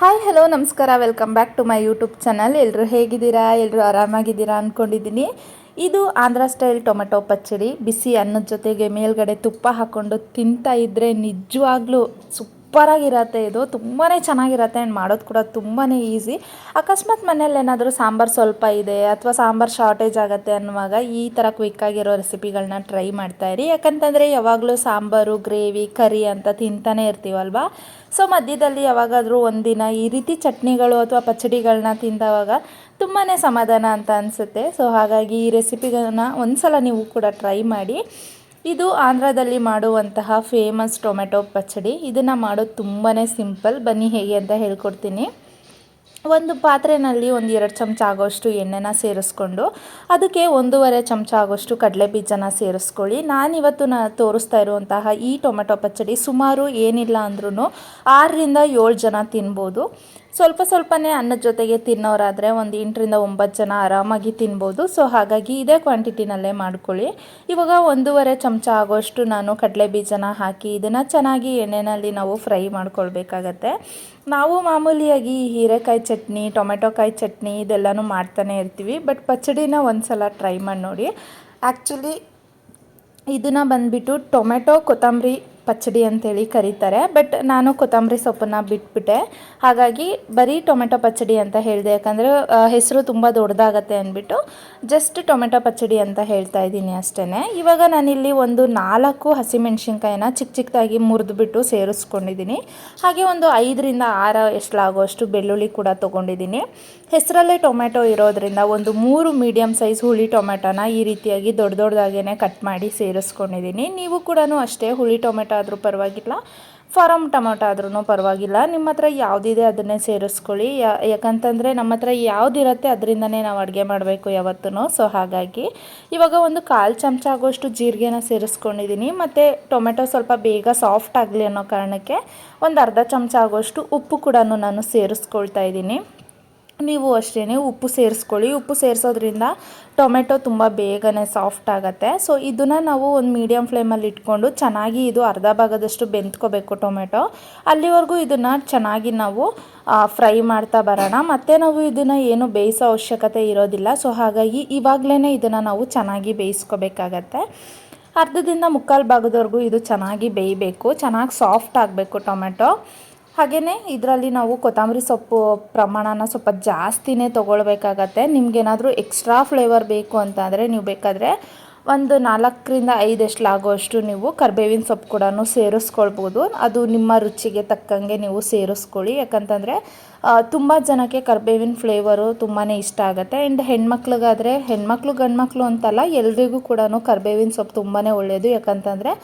Hi hello ನಮಸ್ಕಾರ. Welcome back to my YouTube channel ಎಲ್ಲರೂ ಹೇಗಿದ್ದೀರಾ? ಎಲ್ಲರೂ ಆರಾಮಾಗಿದ್ದೀರಾ ಅಂದ್ಕೊಂಡಿದ್ದೀನಿ ಇದು ಆಂಧ್ರ ಸ್ಟೈಲ್ ಟೊಮೆಟೊ ಪಚ್ಚಡಿ. ಬಿಸಿ ಅನ್ನದ ಜೊತೆಗೆ ಮೇಲ್ಗಡೆ ತುಪ್ಪ ಹಾಕ್ಕೊಂಡು ತಿಂತಾ ಇದ್ದರೆ ನಿಜವಾಗ್ಲೂ ಸೂಪರಾಗಿರತ್ತೆ. ಇದು ತುಂಬಾ ಚೆನ್ನಾಗಿರತ್ತೆ ಆ್ಯಂಡ್ ಮಾಡೋದು ಕೂಡ ತುಂಬಾ ಈಸಿ. ಅಕಸ್ಮಾತ್ ಮನೇಲಿ ಏನಾದರೂ ಸಾಂಬಾರು ಸ್ವಲ್ಪ ಇದೆ ಅಥವಾ ಸಾಂಬಾರು ಶಾರ್ಟೇಜ್ ಆಗುತ್ತೆ ಅನ್ನುವಾಗ ಈ ಥರ ಕ್ವಿಕ್ಕಾಗಿರೋ ರೆಸಿಪಿಗಳನ್ನ ಟ್ರೈ ಮಾಡ್ತಾಯಿರಿ ಯಾಕಂತಂದರೆ ಯಾವಾಗಲೂ ಸಾಂಬಾರು ಗ್ರೇವಿ ಕರಿ ಅಂತ ತಿಂತಾನೆ ಇರ್ತೀವಲ್ವ? ಸೊ ಮಧ್ಯದಲ್ಲಿ ಯಾವಾಗಾದರೂ ಒಂದಿನ ಈ ರೀತಿ ಚಟ್ನಿಗಳು ಅಥವಾ ಪಚಡಿಗಳನ್ನ ತಿಂದವಾಗ ತುಂಬಾ ಸಮಾಧಾನ ಅಂತ ಅನಿಸುತ್ತೆ. ಸೊ ಹಾಗಾಗಿ ಈ ರೆಸಿಪಿಗಳನ್ನ ಒಂದ್ಸಲ ನೀವು ಕೂಡ ಟ್ರೈ ಮಾಡಿ. ಇದು ಆಂಧ್ರದಲ್ಲಿ ಮಾಡುವಂತಹ ಫೇಮಸ್ ಟೊಮೆಟೊ ಪಚ್ಚಡಿ ಇದನ್ನು ಮಾಡೋದು ತುಂಬಾ ಸಿಂಪಲ್ ಬನ್ನಿ ಹೇಗೆ ಅಂತ ಹೇಳ್ಕೊಡ್ತೀನಿ. ಒಂದು ಪಾತ್ರೆಯಲ್ಲಿ ಒಂದು ಎರಡು ಚಮಚ ಆಗೋಷ್ಟು ಎಣ್ಣೆನ ಸೇರಿಸ್ಕೊಂಡು, ಅದಕ್ಕೆ ಒಂದೂವರೆ ಚಮಚ ಆಗೋಷ್ಟು ಕಡಲೆ ಬೀಜನ ಸೇರಿಸ್ಕೊಳ್ಳಿ. ನಾನಿವತ್ತು ನಾ ತೋರಿಸ್ತಾ ಇರುವಂತಹ ಈ ಟೊಮೆಟೊ ಪಚ್ಚಡಿ ಸುಮಾರು ಏನಿಲ್ಲ ಅಂದ್ರೂ ಆರರಿಂದ ಏಳು ಜನ ತಿನ್ಬೋದು. ಸ್ವಲ್ಪ ಸ್ವಲ್ಪನೇ ಅನ್ನದ ಜೊತೆಗೆ ತಿನ್ನೋರಾದರೆ ಒಂದು ಎಂಟರಿಂದ ಒಂಬತ್ತು ಜನ ಆರಾಮಾಗಿ ತಿನ್ಬೋದು. ಸೊ ಹಾಗಾಗಿ ಇದೇ ಕ್ವಾಂಟಿಟಿನಲ್ಲೇ ಮಾಡ್ಕೊಳ್ಳಿ. ಇವಾಗ ಒಂದೂವರೆ ಚಮಚ ಆಗೋಷ್ಟು ನಾನು ಕಡಲೆ ಬೀಜನ ಹಾಕಿ ಇದನ್ನು ಚೆನ್ನಾಗಿ ಎಣ್ಣೆಯಲ್ಲಿ ನಾವು ಫ್ರೈ ಮಾಡ್ಕೊಳ್ಬೇಕಾಗತ್ತೆ. ನಾವು ಮಾಮೂಲಿಯಾಗಿ ಹೀರೆಕಾಯಿ ಚಟ್ನಿ, ಟೊಮೆಟೊಕಾಯಿ ಚಟ್ನಿ ಇದೆಲ್ಲನೂ ಮಾಡ್ತಾನೆ ಇರ್ತೀವಿ. ಬಟ್ ಪಚಡಿನ ಒಂದು ಸಲ ಟ್ರೈ ಮಾಡಿ ನೋಡಿ. ಆ್ಯಕ್ಚುಲಿ ಇದನ್ನು ಬಂದುಬಿಟ್ಟು ಟೊಮೆಟೊ, ಕೊತ್ತಂಬರಿ ಪಚ್ಚಡಿ ಅಂತೇಳಿ ಕರೀತಾರೆ. ಬಟ್ ನಾನು ಕೊತ್ತಂಬರಿ ಸೊಪ್ಪನ್ನು ಬಿಟ್ಬಿಟ್ಟೆ. ಹಾಗಾಗಿ ಬರೀ ಟೊಮೆಟೊ ಪಚ್ಚಡಿ ಅಂತ ಹೇಳಿದೆ. ಯಾಕಂದರೆ ಹೆಸರು ತುಂಬ ದೊಡ್ಡದಾಗತ್ತೆ ಅಂದ್ಬಿಟ್ಟು ಜಸ್ಟ್ ಟೊಮೆಟೊ ಪಚ್ಚಡಿ ಅಂತ ಹೇಳ್ತಾ ಇದ್ದೀನಿ ಅಷ್ಟೇ ಇವಾಗ ನಾನಿಲ್ಲಿ ಒಂದು ನಾಲ್ಕು ಹಸಿಮೆಣ್ಸಿನ್ಕಾಯಿನ ಚಿಕ್ಕ ಚಿಕ್ಕದಾಗಿ ಮುರಿದ್ಬಿಟ್ಟು ಸೇರಿಸ್ಕೊಂಡಿದ್ದೀನಿ. ಹಾಗೆ ಒಂದು ಐದರಿಂದ ಆರು ಎಷ್ಟಲಾಗುವಷ್ಟು ಬೆಳ್ಳುಳ್ಳಿ ಕೂಡ ತೊಗೊಂಡಿದ್ದೀನಿ. ಹೆಸರಲ್ಲೇ ಟೊಮೆಟೊ ಇರೋದ್ರಿಂದ ಒಂದು ಮೂರು ಮೀಡಿಯಮ್ ಸೈಜ್ ಹುಳಿ ಟೊಮೆಟೊನ ಈ ರೀತಿಯಾಗಿ ದೊಡ್ಡ ದೊಡ್ಡದಾಗೇ ಕಟ್ ಮಾಡಿ ಸೇರಿಸ್ಕೊಂಡಿದ್ದೀನಿ. ನೀವು ಕೂಡ ಅಷ್ಟೇ ಹುಳಿ ಟೊಮೆಟೊ ಆದರೂ ಪರವಾಗಿಲ್ಲ ಫಾರಮ್ ಟೊಮೊಟೊ ಆದ್ರೂ ಪರವಾಗಿಲ್ಲ. ನಿಮ್ಮ ಹತ್ರ ಯಾವುದಿದೆ ಅದನ್ನೇ ಸೇರಿಸ್ಕೊಳ್ಳಿ. ಯಾಕಂತಂದರೆ ನಮ್ಮ ಹತ್ರ ಯಾವುದಿರುತ್ತೆ ಅದರಿಂದನೇ ನಾವು ಅಡುಗೆ ಮಾಡಬೇಕು ಯಾವತ್ತೂ ಸೊ ಹಾಗಾಗಿ ಇವಾಗ ಒಂದು ಕಾಲು ಚಮಚ ಆಗೋಷ್ಟು ಜೀರಿಗೆನ ಸೇರಿಸ್ಕೊಂಡಿದ್ದೀನಿ. ಮತ್ತು ಟೊಮೆಟೊ ಸ್ವಲ್ಪ ಬೇಗ ಸಾಫ್ಟ್ ಆಗಲಿ ಅನ್ನೋ ಕಾರಣಕ್ಕೆ ಒಂದು ಅರ್ಧ ಚಮಚ ಆಗೋಷ್ಟು ಉಪ್ಪು ಕೂಡ ನಾನು ಸೇರಿಸ್ಕೊಳ್ತಾ ಇದ್ದೀನಿ. ನೀವು ಅಷ್ಟೇ ಉಪ್ಪು ಸೇರಿಸ್ಕೊಳ್ಳಿ. ಉಪ್ಪು ಸೇರಿಸೋದ್ರಿಂದ ಟೊಮೆಟೊ ತುಂಬ ಬೇಗನೆ ಸಾಫ್ಟ್ ಆಗುತ್ತೆ. ಸೊ ಇದನ್ನು ನಾವು ಒಂದು ಮೀಡಿಯಮ್ ಫ್ಲೇಮಲ್ಲಿ ಇಟ್ಕೊಂಡು ಚೆನ್ನಾಗಿ ಇದು ಅರ್ಧ ಭಾಗದಷ್ಟು ಬೆಂತ್ಕೋಬೇಕು ಟೊಮೆಟೊ. ಅಲ್ಲಿವರೆಗೂ ಇದನ್ನು ಚೆನ್ನಾಗಿ ನಾವು ಫ್ರೈ ಮಾಡ್ತಾ ಬರೋಣ. ಮತ್ತು ನಾವು ಇದನ್ನು ಏನು ಬೇಯಿಸೋ ಅವಶ್ಯಕತೆ ಇರೋದಿಲ್ಲ. ಸೊ ಹಾಗಾಗಿ ಇವಾಗಲೇ ಇದನ್ನು ನಾವು ಚೆನ್ನಾಗಿ ಬೇಯಿಸ್ಕೋಬೇಕಾಗತ್ತೆ. ಅರ್ಧದಿಂದ ಮುಕ್ಕಾಲು ಭಾಗದವರೆಗೂ ಇದು ಚೆನ್ನಾಗಿ ಬೇಯಬೇಕು. ಚೆನ್ನಾಗಿ ಸಾಫ್ಟ್ ಆಗಬೇಕು ಟೊಮೆಟೊ. ಹಾಗೆಯೇ ಇದರಲ್ಲಿ ನಾವು ಕೊತ್ತಂಬರಿ ಸೊಪ್ಪು ಪ್ರಮಾಣನ ಸ್ವಲ್ಪ ಜಾಸ್ತಿನೇ ತೊಗೊಳ್ಬೇಕಾಗತ್ತೆ. ನಿಮಗೇನಾದರೂ ಎಕ್ಸ್ಟ್ರಾ ಫ್ಲೇವರ್ ಬೇಕು ಅಂತಂದರೆ ನೀವು ಬೇಕಾದರೆ ಒಂದು ನಾಲ್ಕರಿಂದ ಐದೆಷ್ಟಲಾಗುವಷ್ಟು ನೀವು ಕರ್ಬೇವಿನ ಸೊಪ್ಪು ಕೂಡ ಸೇರಿಸ್ಕೊಳ್ಬೋದು. ಅದು ನಿಮ್ಮ ರುಚಿಗೆ ತಕ್ಕಂಗೆ ನೀವು ಸೇರಿಸ್ಕೊಳ್ಳಿ. ಯಾಕಂತಂದರೆ ತುಂಬ ಜನಕ್ಕೆ ಕರ್ಬೇವಿನ ಫ್ಲೇವರು ತುಂಬಾ ಇಷ್ಟ ಆಗುತ್ತೆ. ಆ್ಯಂಡ್ ಹೆಣ್ಮಕ್ಳಿಗಾದರೆ, ಹೆಣ್ಮಕ್ಳು ಗಂಡ್ಮಕ್ಳು ಅಂತಲ್ಲ, ಎಲ್ರಿಗೂ ಕೂಡ ಕರ್ಬೇವಿನ ಸೊಪ್ಪು ತುಂಬಾ ಒಳ್ಳೆಯದು ಯಾಕಂತಂದರೆ,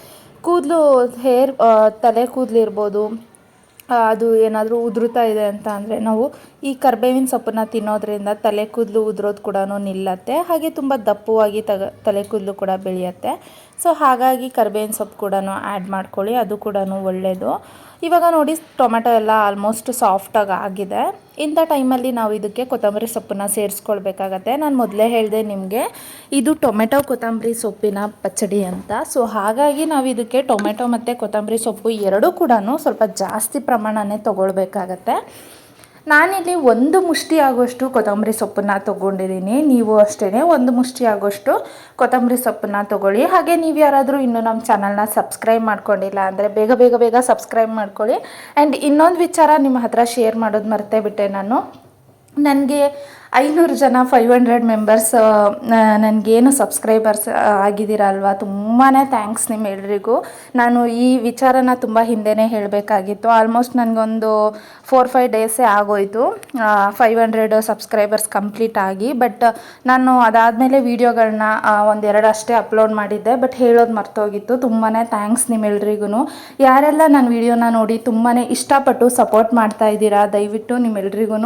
ಕೂದಲು ಹೇರ್ ತಲೆ ಕೂದಲು ಇರ್ಬೋದು ಅದು ಏನಾದರೂ ಉದುರುತ್ತಾ ಇದೆ ಅಂತ ಅಂದರೆ ನಾವು ಈ ಕರ್ಬೇವಿನ ಸೊಪ್ಪನ್ನ ತಿನ್ನೋದ್ರಿಂದ ತಲೆ ಕೂದಲು ಉದುರೋದು ಕೂಡ ನಿಲ್ಲತ್ತೆ. ಹಾಗೆ ತುಂಬ ದಪ್ಪವಾಗಿ ತಗ, ತಲೆ ಕೂದಲು ಕೂಡ ಬೆಳೆಯುತ್ತೆ. ಸೊ ಹಾಗಾಗಿ ಕರ್ಬೇವಿನ ಸೊಪ್ಪು ಕೂಡ ಆ್ಯಡ್ ಮಾಡ್ಕೊಳ್ಳಿ, ಅದು ಕೂಡ ಒಳ್ಳೆಯದು ಇವಾಗ ನೋಡಿ, ಟೊಮೆಟೊ ಎಲ್ಲ ಆಲ್ಮೋಸ್ಟ್ ಸಾಫ್ಟಾಗಿ ಆಗಿದೆ. ಇಂಥ ಟೈಮಲ್ಲಿ ನಾವು ಇದಕ್ಕೆ ಕೊತ್ತಂಬರಿ ಸೊಪ್ಪನ್ನ ಸೇರಿಸ್ಕೊಳ್ಬೇಕಾಗತ್ತೆ. ನಾನು ಮೊದಲೇ ಹೇಳಿದೆ ನಿಮಗೆ, ಇದು ಟೊಮೆಟೊ ಕೊತ್ತಂಬರಿ ಸೊಪ್ಪಿನ ಪಚ್ಚಡಿ ಅಂತ. ಸೊ ಹಾಗಾಗಿ ನಾವು ಇದಕ್ಕೆ ಟೊಮೆಟೊ ಮತ್ತು ಕೊತ್ತಂಬರಿ ಸೊಪ್ಪು ಎರಡೂ ಕೂಡ ಸ್ವಲ್ಪ ಜಾಸ್ತಿ ಪ್ರಮಾಣನೇ ತೊಗೊಳ್ಬೇಕಾಗತ್ತೆ. ನಾನಿಲ್ಲಿ ಒಂದು ಮುಷ್ಟಿ ಆಗೋಷ್ಟು ಕೊತ್ತಂಬರಿ ಸೊಪ್ಪನ್ನ ತೊಗೊಂಡಿದ್ದೀನಿ. ನೀವು ಅಷ್ಟೇ ಒಂದು ಮುಷ್ಟಿ ಆಗೋಷ್ಟು ಕೊತ್ತಂಬರಿ ಸೊಪ್ಪನ್ನು ತೊಗೊಳ್ಳಿ. ಹಾಗೆ ನೀವು ಯಾರಾದರೂ ಇನ್ನೂ ನಮ್ಮ ಚಾನಲ್ನ ಸಬ್ಸ್ಕ್ರೈಬ್ ಮಾಡ್ಕೊಂಡಿಲ್ಲ ಅಂದರೆ ಬೇಗ ಬೇಗ ಬೇಗ ಸಬ್ಸ್ಕ್ರೈಬ್ ಮಾಡ್ಕೊಳ್ಳಿ. ಆ್ಯಂಡ್ ಇನ್ನೊಂದು ವಿಚಾರ ನಿಮ್ಮ ಹತ್ರ ಶೇರ್ ಮಾಡೋದು ಮರ್ತೇ ಬಿಟ್ಟೆ ನಾನು. ನನಗೆ ಐನೂರು ಜನ ಫೈವ್ ಹಂಡ್ರೆಡ್ ಮೆಂಬರ್ಸ್ ನನಗೇನು ಸಬ್ಸ್ಕ್ರೈಬರ್ಸ್ ಆಗಿದ್ದೀರಲ್ವ? ತುಂಬಾ ಥ್ಯಾಂಕ್ಸ್ ನಿಮ್ಮೆಲ್ಲರಿಗೂ ನಾನು ಈ ವಿಚಾರನ ತುಂಬ ಹಿಂದೆಯೇ ಹೇಳಬೇಕಾಗಿತ್ತು. ಆಲ್ಮೋಸ್ಟ್ ನನಗೊಂದು ಫೋರ್ ಫೈವ್ ಡೇಸೇ ಆಗೋಯಿತು. ಫೈವ್ ಹಂಡ್ರೆಡ್ ಸಬ್ಸ್ಕ್ರೈಬರ್ಸ್ ಕಂಪ್ಲೀಟ್ ಆಗಿ. ಬಟ್ ನಾನು ಅದಾದಮೇಲೆ ವೀಡಿಯೋಗಳನ್ನ ಒಂದೆರಡು ಅಷ್ಟೇ ಅಪ್ಲೋಡ್ ಮಾಡಿದ್ದೆ. ಬಟ್ ಹೇಳೋದು ಮರ್ತೋಗಿತ್ತು. ತುಂಬಾ ಥ್ಯಾಂಕ್ಸ್ ನಿಮ್ಮೆಲ್ರಿಗೂ ಯಾರೆಲ್ಲ ನನ್ನ ವೀಡಿಯೋನ ನೋಡಿ ತುಂಬಾ ಇಷ್ಟಪಟ್ಟು ಸಪೋರ್ಟ್ ಮಾಡ್ತಾ ಇದ್ದೀರಾ, ದಯವಿಟ್ಟು ನಿಮ್ಮೆಲ್ರಿಗೂ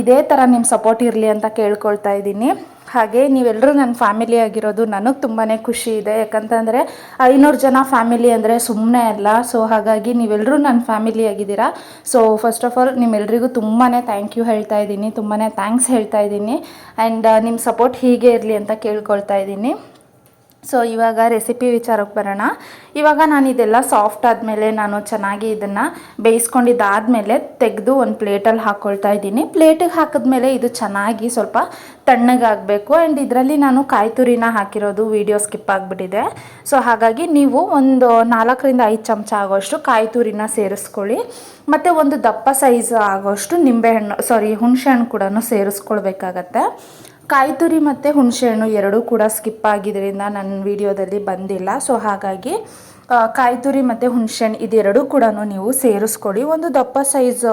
ಇದೇ ಥರ ನಿಮ್ಮ ಸಪೋರ್ಟ್ ಇರಲಿ ಅಂತ ಕೇಳ್ಕೊಳ್ತಾ ಇದ್ದೀನಿ. ಹಾಗೆ ನೀವೆಲ್ಲರೂ ನನ್ನ ಫ್ಯಾಮಿಲಿ ಆಗಿರೋದು ನನಗೆ ತುಂಬಾ ಖುಷಿ ಇದೆ. ಯಾಕಂತಂದರೆ ಐನೂರು ಜನ ಫ್ಯಾಮಿಲಿ ಅಂದರೆ ಸುಮ್ಮನೆ ಅಲ್ಲ. ಸೊ ಹಾಗಾಗಿ ನೀವೆಲ್ಲರೂ ನನ್ನ ಫ್ಯಾಮಿಲಿ ಆಗಿದ್ದೀರಾ. ಸೊ ಫಸ್ಟ್ ಆಫ್ ಆಲ್ ನಿಮ್ಮೆಲ್ರಿಗೂ ತುಂಬಾ ಥ್ಯಾಂಕ್ ಯು ಹೇಳ್ತಾ ಇದ್ದೀನಿ. ತುಂಬಾ ಥ್ಯಾಂಕ್ಸ್ ಹೇಳ್ತಾ ಇದ್ದೀನಿ. ಆ್ಯಂಡ್ ನಿಮ್ಮ ಸಪೋರ್ಟ್ ಹೀಗೆ ಇರಲಿ ಅಂತ ಕೇಳ್ಕೊಳ್ತಾ ಇದ್ದೀನಿ. ಸೊ ಇವಾಗ ರೆಸಿಪಿ ವಿಚಾರಕ್ಕೆ ಬರೋಣ. ಇವಾಗ ನಾನು ಇದೆಲ್ಲ ಸಾಫ್ಟ್ ಆದಮೇಲೆ ನಾನು ಚೆನ್ನಾಗಿ ಇದನ್ನು ಬೇಯಿಸ್ಕೊಂಡಿದ್ದಾದಮೇಲೆ ತೆಗೆದು ಒಂದು ಪ್ಲೇಟಲ್ಲಿ ಹಾಕ್ಕೊಳ್ತಾ ಇದ್ದೀನಿ. ಪ್ಲೇಟಿಗೆ ಹಾಕಿದ್ಮೇಲೆ ಇದು ಚೆನ್ನಾಗಿ ಸ್ವಲ್ಪ ತಣ್ಣಗಾಗಬೇಕು. ಆ್ಯಂಡ್ ಇದರಲ್ಲಿ ನಾನು ಕಾಯಿ ತುರಿನ ಹಾಕಿರೋದು ವಿಡಿಯೋ ಸ್ಕಿಪ್ ಆಗಿಬಿಟ್ಟಿದೆ. ಸೊ ಹಾಗಾಗಿ ನೀವು ಒಂದು ನಾಲ್ಕರಿಂದ ಐದು ಚಮಚ ಆಗೋಷ್ಟು ಕಾಯಿ ತುರಿನ ಸೇರಿಸ್ಕೊಳ್ಳಿ. ಮತ್ತು ಒಂದು ದಪ್ಪ ಸೈಜ್ ಆಗೋಷ್ಟು ನಿಂಬೆಹಣ್ಣು ಸಾರಿ ಹುಣಸೆಹಣ್ಣು ಕೂಡ ಸೇರಿಸ್ಕೊಳ್ಬೇಕಾಗತ್ತೆ. ಕಾಯಿ ಮತ್ತು ಹುಣಸೆಹಣ್ಣು ಎರಡೂ ಕೂಡ ಸ್ಕಿಪ್ ಆಗಿದ್ದರಿಂದ ನನ್ನ ವಿಡಿಯೋದಲ್ಲಿ ಬಂದಿಲ್ಲ. ಸೊ ಹಾಗಾಗಿ ಕಾಯಿ ತುರಿ ಮತ್ತು ಹುಣಸೆಹಣ್ಣು ಇದೆರಡೂ ಕೂಡ ನೀವು ಸೇರಿಸ್ಕೊಳ್ಳಿ. ಒಂದು ದಪ್ಪ ಸೈಜ್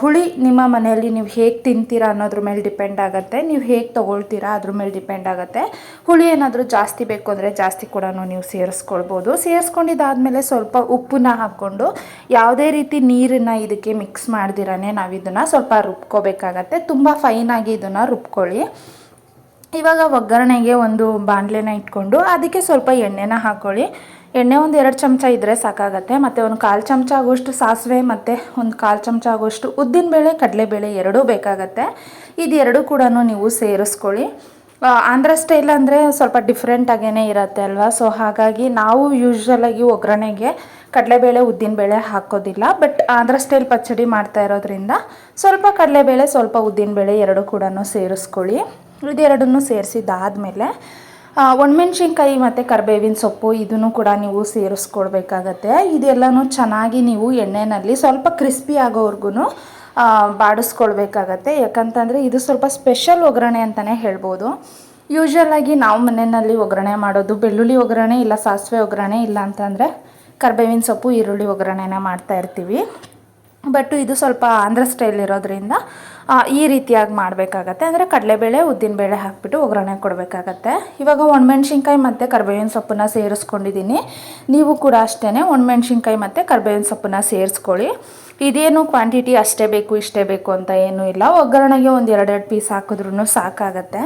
ಹುಳಿ ನಿಮ್ಮ ಮನೆಯಲ್ಲಿ ನೀವು ಹೇಗೆ ತಿಂತೀರಾ ಅನ್ನೋದ್ರ ಮೇಲೆ ಡಿಪೆಂಡ್ ಆಗುತ್ತೆ. ನೀವು ಹೇಗೆ ತೊಗೊಳ್ತೀರಾ ಅದ್ರ ಮೇಲೆ ಡಿಪೆಂಡ್ ಆಗುತ್ತೆ. ಹುಳಿ ಏನಾದರೂ ಜಾಸ್ತಿ ಬೇಕು ಅಂದರೆ ಜಾಸ್ತಿ ಕೂಡ ನೀವು ಸೇರಿಸ್ಕೊಳ್ಬೋದು. ಸೇರಿಸ್ಕೊಂಡಿದ್ದಾದಮೇಲೆ ಸ್ವಲ್ಪ ಉಪ್ಪನ್ನ ಹಾಕ್ಕೊಂಡು ಯಾವುದೇ ರೀತಿ ನೀರನ್ನು ಇದಕ್ಕೆ ಮಿಕ್ಸ್ ಮಾಡ್ದಿರೇ ನಾವು ಇದನ್ನು ಸ್ವಲ್ಪ ರುಬ್ಕೋಬೇಕಾಗತ್ತೆ. ತುಂಬ ಫೈನಾಗಿ ಇದನ್ನು ರುಬ್ಕೊಳ್ಳಿ. ಇವಾಗ ಒಗ್ಗರಣೆಗೆ ಒಂದು ಬಾಣಲೆನ ಇಟ್ಕೊಂಡು ಅದಕ್ಕೆ ಸ್ವಲ್ಪ ಎಣ್ಣೆನ ಹಾಕ್ಕೊಳ್ಳಿ ಎಣ್ಣೆ ಒಂದು ಎರಡು ಚಮಚ ಇದ್ದರೆ ಸಾಕಾಗತ್ತೆ. ಮತ್ತು ಒಂದು ಕಾಲು ಚಮಚ ಆಗೋಷ್ಟು ಸಾಸಿವೆ ಮತ್ತು ಒಂದು ಕಾಲು ಚಮಚ ಆಗೋಷ್ಟು ಉದ್ದಿನಬೇಳೆ ಕಡಲೆಬೇಳೆ ಎರಡೂ ಬೇಕಾಗತ್ತೆ. ಇದೆರಡೂ ಕೂಡ ನೀವು ಸೇರಿಸ್ಕೊಳ್ಳಿ. ಆಂಧ್ರ ಸ್ಟೈಲ್ ಅಂದರೆ ಸ್ವಲ್ಪ ಡಿಫ್ರೆಂಟಾಗೇ ಇರುತ್ತೆ ಅಲ್ವಾ? ಸೊ ಹಾಗಾಗಿ ನಾವು ಯೂಶ್ವಲಾಗಿ ಒಗ್ಗರಣೆಗೆ ಕಡಲೆಬೇಳೆ ಉದ್ದಿನಬೇಳೆ ಹಾಕೋದಿಲ್ಲ. ಬಟ್ ಆಂಧ್ರ ಸ್ಟೈಲ್ ಪಚ್ಚಡಿ ಮಾಡ್ತಾ ಇರೋದ್ರಿಂದ ಸ್ವಲ್ಪ ಕಡಲೆಬೇಳೆ ಸ್ವಲ್ಪ ಉದ್ದಿನಬೇಳೆ ಎರಡೂ ಕೂಡ ಸೇರಿಸ್ಕೊಳ್ಳಿ. ಇದೆರಡನ್ನೂ ಸೇರಿಸಿದ್ದಾದಮೇಲೆ ಒಣಮೆಣ್ಸಿನ್ಕಾಯಿ ಮತ್ತು ಕರಿಬೇವಿನ ಸೊಪ್ಪು ಇದನ್ನು ಕೂಡ ನೀವು ಸೇರಿಸ್ಕೊಳ್ಬೇಕಾಗತ್ತೆ ಇದೆಲ್ಲನೂ ಚೆನ್ನಾಗಿ ನೀವು ಎಣ್ಣೆಯಲ್ಲಿ ಸ್ವಲ್ಪ ಕ್ರಿಸ್ಪಿ ಆಗೋವರೆಗೂ ಬಾಡಿಸ್ಕೊಳ್ಬೇಕಾಗತ್ತೆ. ಯಾಕಂತಂದರೆ ಇದು ಸ್ವಲ್ಪ ಸ್ಪೆಷಲ್ ಒಗ್ಗರಣೆ ಅಂತಲೇ ಹೇಳ್ಬೋದು. ಯೂಶ್ವಲಾಗಿ ನಾವು ಮನೆಯಲ್ಲಿ ಒಗ್ಗರಣೆ ಮಾಡೋದು, ಬೆಳ್ಳುಳ್ಳಿ ಒಗ್ಗರಣೆ ಇಲ್ಲ, ಸಾಸಿವೆ ಒಗ್ಗರಣೆ ಇಲ್ಲ ಅಂತಂದರೆ ಕರಿಬೇವಿನ ಸೊಪ್ಪು, ಈರುಳ್ಳಿ ಒಗ್ಗರಣೆನ ಮಾಡ್ತಾ ಇರ್ತೀವಿ. ಬಟ್ ಇದು ಸ್ವಲ್ಪ ಆಂಧ್ರ ಸ್ಟೈಲ್ ಇರೋದ್ರಿಂದ ಈ ರೀತಿಯಾಗಿ ಮಾಡಬೇಕಾಗತ್ತೆ. ಅಂದರೆ ಕಡಲೆಬೇಳೆ, ಉದ್ದಿನಬೇಳೆ ಹಾಕಿಬಿಟ್ಟು ಒಗ್ಗರಣೆ ಕೊಡಬೇಕಾಗತ್ತೆ. ಇವಾಗ ಒಣಮೆಣ್ಸಿನ್ಕಾಯಿ ಮತ್ತು ಕರ್ಬೇವಿನ ಸೊಪ್ಪನ್ನ ಸೇರಿಸ್ಕೊಂಡಿದ್ದೀನಿ ನೀವು ಕೂಡ ಅಷ್ಟೇ ಒಣಮೆಣ್ಸಿನ್ಕಾಯಿ ಮತ್ತು ಕರ್ಬೇವಿನ ಸೊಪ್ಪನ್ನ ಸೇರಿಸ್ಕೊಳ್ಳಿ. ಇದೇನು ಕ್ವಾಂಟಿಟಿ ಅಷ್ಟೇ ಬೇಕು, ಇಷ್ಟೇ ಬೇಕು ಅಂತ ಏನೂ ಇಲ್ಲ. ಒಗ್ಗರಣೆಗೆ ಒಂದು ಎರಡೆರಡು ಪೀಸ್ ಹಾಕಿದ್ರೂ ಸಾಕಾಗತ್ತೆ.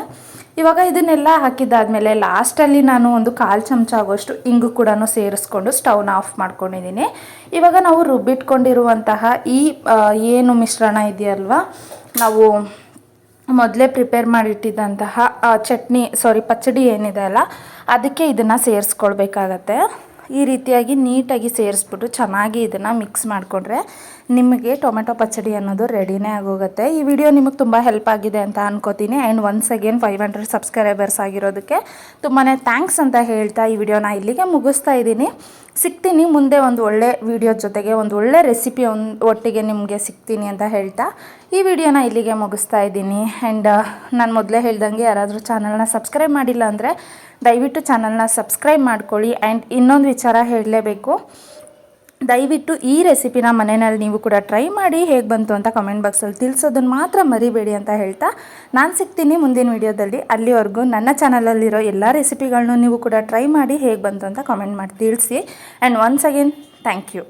ಇವಾಗ ಇದನ್ನೆಲ್ಲ ಹಾಕಿದ್ದಾದಮೇಲೆ ಲಾಸ್ಟಲ್ಲಿ ನಾನು ಒಂದು ಕಾಲು ಚಮಚ ಆಗೋಷ್ಟು ಇಂಗು ಕೂಡ ಸೇರಿಸ್ಕೊಂಡು ಸ್ಟವ್ನ ಆಫ್ ಮಾಡ್ಕೊಂಡಿದ್ದೀನಿ. ಇವಾಗ ನಾವು ರುಬ್ಬಿಟ್ಕೊಂಡಿರುವಂತಹ ಈ ಏನು ಮಿಶ್ರಣ ಇದೆಯಲ್ವ, ನಾವು ಮೊದಲೇ ಪ್ರಿಪೇರ್ ಮಾಡಿಟ್ಟಿದ್ದಂತಹ ಚಟ್ನಿ ಸಾರಿ ಪಚ್ಚಡಿ ಏನಿದೆ ಅಲ್ಲ, ಅದಕ್ಕೆ ಇದನ್ನು ಸೇರಿಸ್ಕೊಳ್ಬೇಕಾಗತ್ತೆ. ಈ ರೀತಿಯಾಗಿ ನೀಟಾಗಿ ಸೇರಿಸ್ಬಿಟ್ಟು ಚೆನ್ನಾಗಿ ಇದನ್ನು ಮಿಕ್ಸ್ ಮಾಡಿಕೊಂಡ್ರೆ ನಿಮಗೆ ಟೊಮೆಟೊ ಪಚ್ಚಡಿ ಅನ್ನೋದು ರೆಡಿನೇ ಆಗೋಗುತ್ತೆ. ಈ ವಿಡಿಯೋ ನಿಮಗೆ ತುಂಬ ಹೆಲ್ಪ್ ಆಗಿದೆ ಅಂತ ಅನ್ಕೋತೀನಿ. And once again five hundred subscribers ಆಗಿರೋದಕ್ಕೆ ತುಂಬಾ ಥ್ಯಾಂಕ್ಸ್ ಅಂತ ಹೇಳ್ತಾ ಈ ವಿಡಿಯೋನ ಇಲ್ಲಿಗೆ ಮುಗಿಸ್ತಾ ಇದ್ದೀನಿ. ಸಿಗ್ತೀನಿ ಮುಂದೆ ಒಂದು ಒಳ್ಳೆ ವಿಡಿಯೋ ಜೊತೆಗೆ ಒಂದು ಒಳ್ಳೆ ರೆಸಿಪಿ ಒಂದು ಒಟ್ಟಿಗೆ ನಿಮಗೆ ಸಿಗ್ತೀನಿ ಅಂತ ಹೇಳ್ತಾ ಈ ವಿಡಿಯೋನ ಇಲ್ಲಿಗೆ ಮುಗಿಸ್ತಾ ಇದ್ದೀನಿ. ಆ್ಯಂಡ್ ನಾನು ಮೊದಲೇ ಹೇಳ್ದಂಗೆ ಯಾರಾದರೂ ಚಾನಲ್ನ ಸಬ್ಸ್ಕ್ರೈಬ್ ಮಾಡಿಲ್ಲ ಅಂದರೆ ದಯವಿಟ್ಟು ಚಾನಲ್ನ ಸಬ್ಸ್ಕ್ರೈಬ್ ಮಾಡ್ಕೊಳ್ಳಿ. ಆ್ಯಂಡ್ ಇನ್ನೊಂದು ವಿಚಾರ ಹೇಳಲೇಬೇಕು. ದಯವಿಟ್ಟು ಈ ರೆಸಿಪಿನ ಮನೆಯಲ್ಲಿ ನೀವು ಕೂಡ ಟ್ರೈ ಮಾಡಿ ಹೇಗೆ ಬಂತು ಅಂತ ಕಮೆಂಟ್ ಬಾಕ್ಸಲ್ಲಿ ತಿಳಿಸೋದನ್ನು ಮಾತ್ರ ಮರಿಬೇಡಿ ಅಂತ ಹೇಳ್ತಾ ನಾನು ಸಿಗ್ತೀನಿ ಮುಂದಿನ ವಿಡಿಯೋದಲ್ಲಿ ಅಲ್ಲಿವರೆಗೂ ನನ್ನ ಚಾನಲಲ್ಲಿರೋ ಎಲ್ಲ ರೆಸಿಪಿಗಳನ್ನೂ ನೀವು ಕೂಡ ಟ್ರೈ ಮಾಡಿ ಹೇಗೆ ಬಂತು ಅಂತ ಕಮೆಂಟ್ ಮಾಡಿ ತಿಳಿಸಿ. And once again thank you